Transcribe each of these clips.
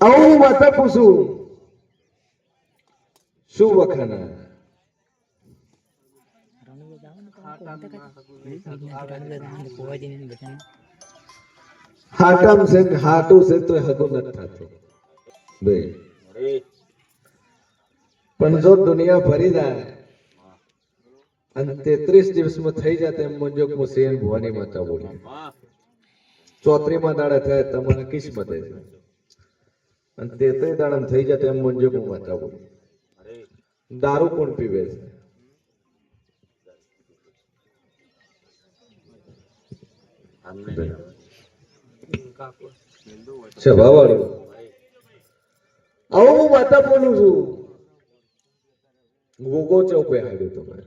આવું માતા પૂછું શું વખાના હાટામ છે હાટુ છે તો હગું નથી થતો બે પણ જો દુનિયા ભરી જાય અને તેત્રીસ દિવસમાં થઈ જાય તેમ મુંજો હું સેન ભવાની માતા બોલી ચોત્રીમાં દાડે થાય તમારા કિસ્મતે છે અને તેત્રી દાડા થઈ જાય એમ મંજોક હું બોલી. દારૂ કોણ પીવે છે? આવું હું માતા બોલું છું. ગોગો ચોપે હાડ્યો તમારે.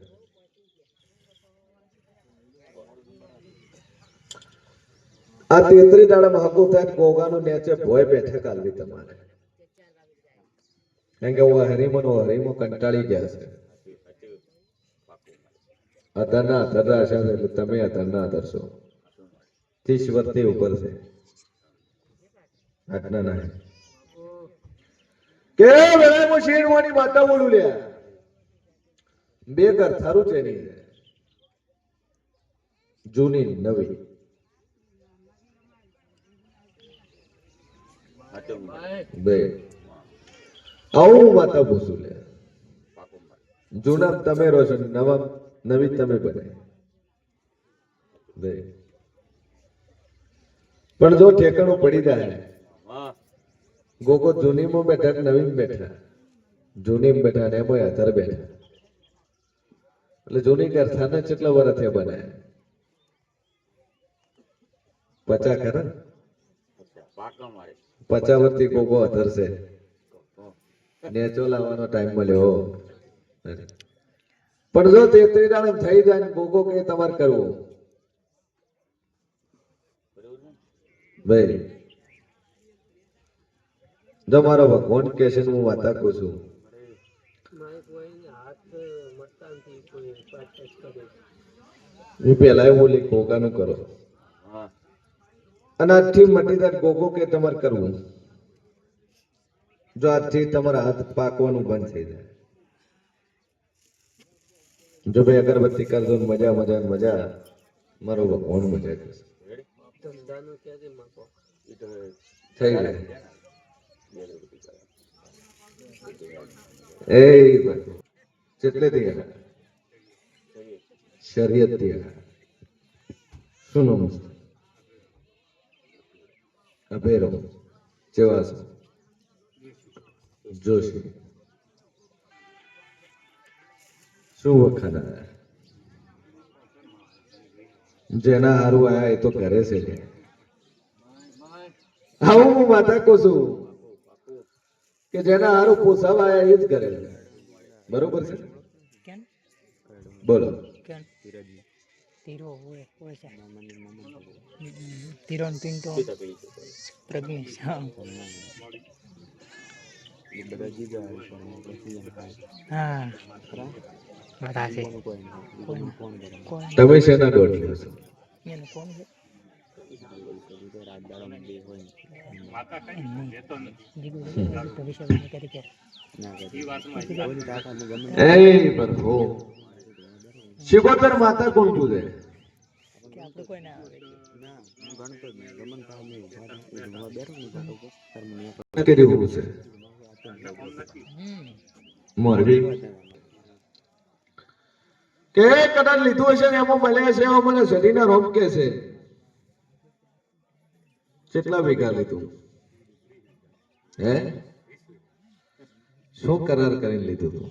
આ તેત્રી દાડામાં હગું થાય ગોગાનું નેચે ભોય બેઠક આલવી તમારે. કેમ કે હું હરીમો નો હરીમો કંટાળી ગયા છે. અધરના આશા છે એટલે તમે અધરના અધરશો ત્રીસ વર્ષથી ઉપર છે. આટલા ના કે વેળા હું શેરવાની માતા બોલું લે. બે ઘર થારું છે એની. જૂની, નવી. બે. આવું માતા ભૂસું લે. જૂના તમે રહો છો નવા નવી તમે બને. પણ જો ઠેકાણું પડી જાય ગોગો જૂનીમાં બેઠા નવીન બેઠા? જૂની બેઠા ને એમાં અધર બેઠા. એટલે જૂની ગરથાને કેટલા વર્ષ થયા બને? પચા ખરા? પચા વર્ષથી ગોગો અધર છે. નેચો લાવવાનો ટાઈમ મળ્યો. પણ જો તે દાડમ થઈ જાય ને ગોગો કે તમારે કરવો? ભાઈ જો મારો ભગવાન કે છે હું વાત કહું છું. હું પેલા એવું બોલી ગોગાનું કરો. અને આજથી મટી જાય ગોગો કે તમારે કરવું? જો આજથી તમારા હાથ પાકવાનું બંધ થઈ જાય. જો ભાઈ અગરબત્તી કરજો મજા મજા મજા, મારો ભગવાન મજા કરશે. થઈ જાય એ કેટલે થી ગયા શરીયતથી ગયા શું નમસ્તે અભેરો ચેવાસો જોશી. શું વખાણ જેના હારું આયા એ તો કરે છે આવું હું માતા કહું છું કે જેના હારું પોસાવા આયા એ જ કરે છે. બરોબર છે? બોલો. તીરો હોય હોય છે. તીરો પિંટો. પ્રજ્ઞેશ હા છે કોણ તમે શેના દોઢી હશો એનું કોણ છે શિકોતર માતા કોણ પૂજે આપણે કોઈ ના આવે નક્કી દેવું છે હમ મોરબી. કે કદાચ લીધું હશે ને એમાં મળે છે એમાં મને શરીરના રોગ કે છે. કેટલા ભેગા લીધું હે? શું કરાર કરીને લીધું તું?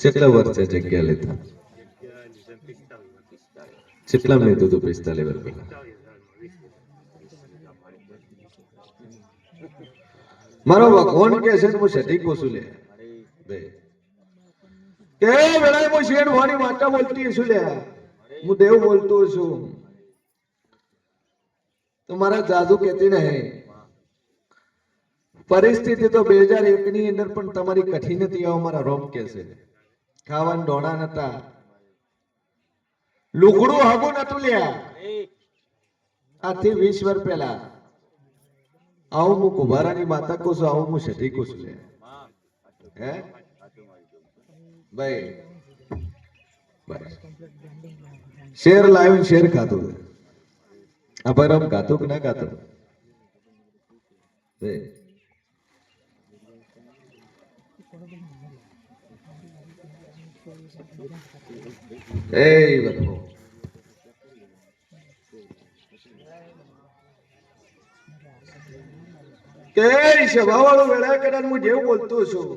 કેટલા વર્ષે જગ્યા લીધા લીધું તું પિસ્તાલીસ વર્ષ મારો ભગવાન કે છે હું સટી કોસું લે. કે વેળાએ હું શેઠ વાણી માતા બોલતી છું લે. હું દેવ બોલતો છું. તો જાદુ કહેતી નહીં. પરિસ્થિતિ તો બે હજાર એક ની અંદર પણ તમારી કઠિન હતી આવો મારા રોમ કે છે ખાવાનું ડોણા નતા. લુગડું હગું નતું લ્યા. આથી વીસ વર્ષ પહેલા. આવું હું કુંભારાની માતા કુશું આવું હું સતી કુશું લે હે ભાઈ બસ શેર લાવ્યું શેર ખાતું આ પરમ ખાતું કે ના ખાતું બે. એ બધું કે સભાવાળો વેળા કદાચ હું જેવું બોલતો છું.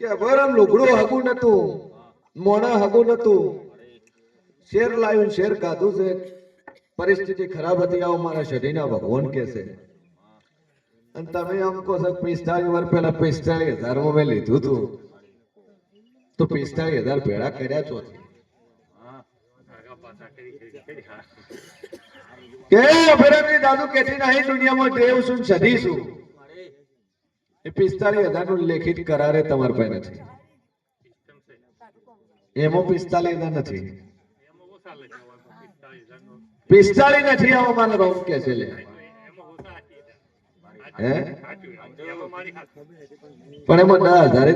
કે અભરમ લુગડું હગું નતું મોણા હગું નતું. શેર લાવ્યું શેર કાધું છે. પરિસ્થિતિ ખરાબ હતી આવો મારા શરીરના ભગવાન કે છે. અને તમે આમ કહો છો પિસ્તાળીસ વર્ષ પહેલા પિસ્તાળીસ હજારમાં મેં લીધું હતું. તો પિસ્તાળીસ હજાર ભેળા કર્યા ચોથી. કે અભિરામજી દાદુ કેતી નહીં દુનિયામાં એમાં પિસ્તાલીસ નથી. કે છે લે. હે? પણ એમાં દસ હજાર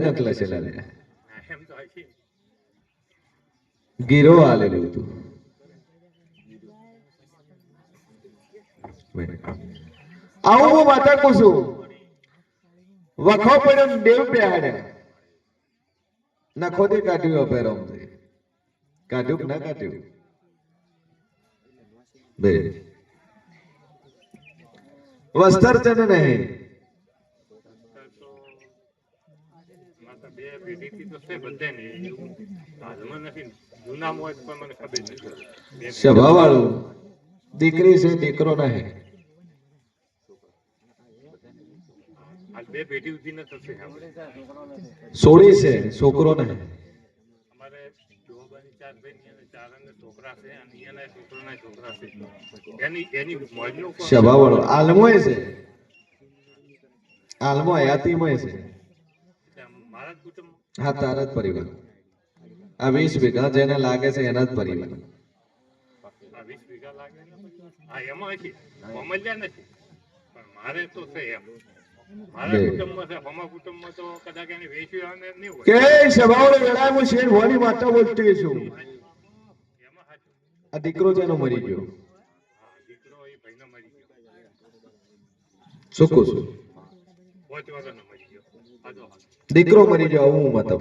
ગીરો આલેલું હતું. આવું હું માતા કહું છું વખો પડ્યો ને દેવ બેહાડ્યા નખોથી કાઢ્યું અભેરમથી કાઢ્યું કે ના કાઢ્યું બે વસ્તર છે ને નહીં બે પેઢીથી તો છે બધાને એવું હાલમાં નથી જૂનામાં હોય તો પણ મને ખબર નથી બે સ્વભાવવાળું દીકરી છે દીકરો નહીં બે પેઢી સુધી નથી થશે સોળી છે છોકરો નહીં અમારે ડોબાની ચાર બહેન અને ચાર છોકરા છે અને એના છોકરાના છોકરા છે. એની એની મોજનો કોણ? આલમોય છે. આલમો હયાતીમય છે. મારા કુટુંબ? હા તારા જ પરિવાર. આ વીસ વીઘા જેને લાગે છે એના જ પરિવાર. આ વીસ વીઘા લાગે એમાં છે. નથી. પણ મારે તો છે એમ. કે સ્વભાવવાળો વેળાએ હું શેર ભવાની માતા બોલતી છું આ દીકરો જેનો મરી ગયો. હા દીકરો એ ભાઈનો મરી ગયો. શું કહું છું? દીકરો મરી ગયો હું માતા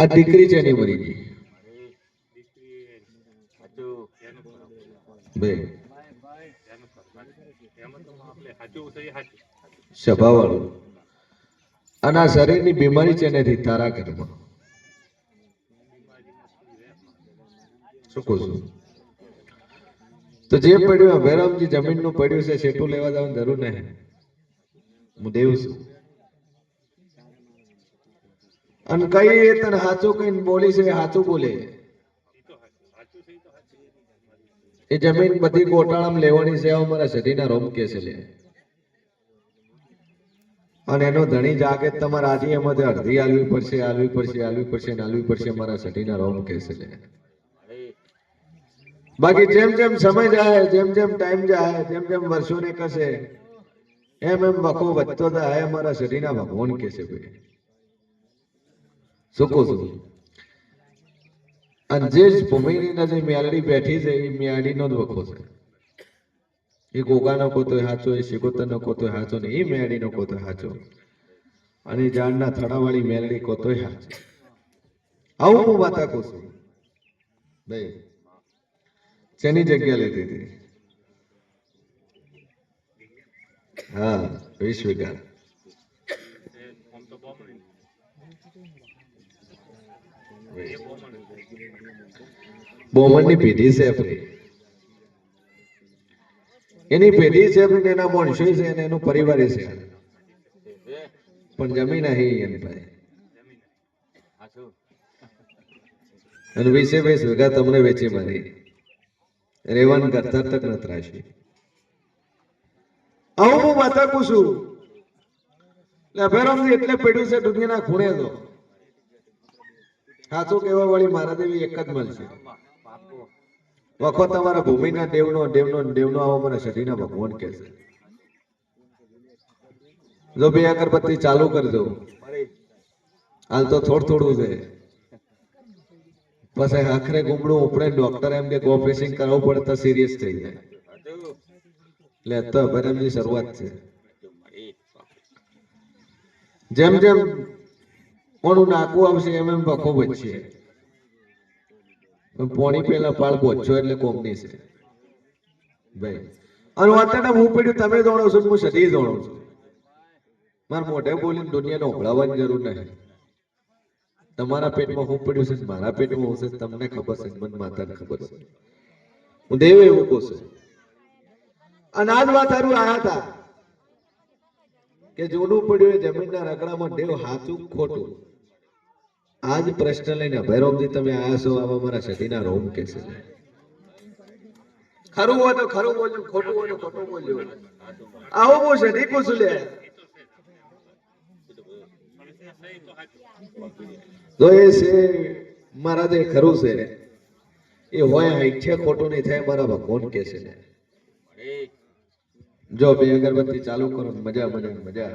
આ દીકરી છે એની મરી ગઈ. બે એનું ખરાબ. એમાં તો આપણે સાચું છે એ સાચું સ્વભાવવાળું. અને આ શરીરની બીમારી છે એનાથી તારા કર્મ. તો જે પડ્યું અભયરામજી જમીનનું પડ્યું છે, સેટું લેવા જવાની જરૂર નહીં. હું દેવ છું. અને કઈ તને સાચું કઈ બોલી છે સાચું બોલે. એ જમીન બધી ગોટાળામાં લેવાની છે મારા શરીરના રોમ કે છે લે અને એનો ધણી જાગે તમારે આજે એમાંથી અડધી આલવી પડશે આલવી પડશે આલવી પડશે ને આલવી પડશે, મારા સટીના રોમ કહેશે છે બાકી જેમ જેમ સમય જાય, જેમ જેમ ટાઈમ જાય, જેમ જેમ વર્ષો ને કશે એમ એમ વખો વધતો જાય, મારા શરીરના ભગવાન કે છે ભાઈ. શું કહું અને જે ભૂમિની નજર મેલડી બેઠી છે, એ મેળીનો જ વખો છે. એ ગોગાનો કોતો હાચો, એ શિકોતરનો કોતો હાચો ને એ મેળીનો કોતો હાચો. અને ઝાડના થડાવાળી મેલડી કોતો હાચો. આવું હું વાત કહું છું. ભાઈ શેની જગ્યા લીધી હતી? હા વીસ વીઘા બોમણની પેઢી છે આપણી એની પેઢી છે, પણ એના માણસો છે અને એનો પરિવાર છે. પણ જમીન અહીં એની પાસે અને વીસે વીસ વીઘા તમને વેચી મારી. રેવાન કરતા તક ન રાશી આવું હું માતા પૂછું. એટલે અભેરામજી એટલે પેઢ્યું છે દુનિયાના ખૂણે તો. સાચું કહેવા વાળી મારા દેવી એક જ મળશે વખો તમારા ભૂમિના દેવનો દેવનો દેવનો આવો મને શરીરના ભગવાન કે છે. જો બે અગરબત્તી ચાલુ કરજો. હાલ તો થોડું થોડું છે. પછી આખરે ગુમડું ઉપડે ડોક્ટર એમ કે ઓપરેશન કરાવવું પડે, તો સિરિયસ થઈ જાય. એટલે તો અભિરામની શરૂઆત છે. જેમ જેમ ઓનું નાકું આવશે, એમ એમ પખો બચશે પણ પેલા પાળ પહોંચો એટલે કોમની છે. ભાઈ, અને અત્યારે હું પડ્યું, તમે દોડો છો હું સદી દોડો છું. મારા મોઢે બોલીને દુનિયાને ઉભળાવવાની જરૂર નહીં. તમારા પેટમાં હું પડ્યું છે મારા પેટમાં હું છે તમને ખબર છે મન માતાને ખબર છે. હું દેવ એવું કહું છું. અને આજ વાત હારું આયા હતા કે જોડું પડ્યું એ જમીનના રગડામાં દેવ હાચું ખોટું. આજ પ્રશ્ન લઈને ભૈરવજી તમે આયા છો આવા મારા સતીના રોમ કે છે. ખરું હોય તો ખરું બોલજો ખોટું હોય તો ખોટું બોલજો આવો બહુ નહીં પૂછું લે. તો એ છે, મારા જે ખરું છે. એ હોય આઈઠે ખોટું નહીં થાય, મારા ભગવાન કે છે. જો બે અગરબત્તી ચાલુ કરો મજા મજા મજા.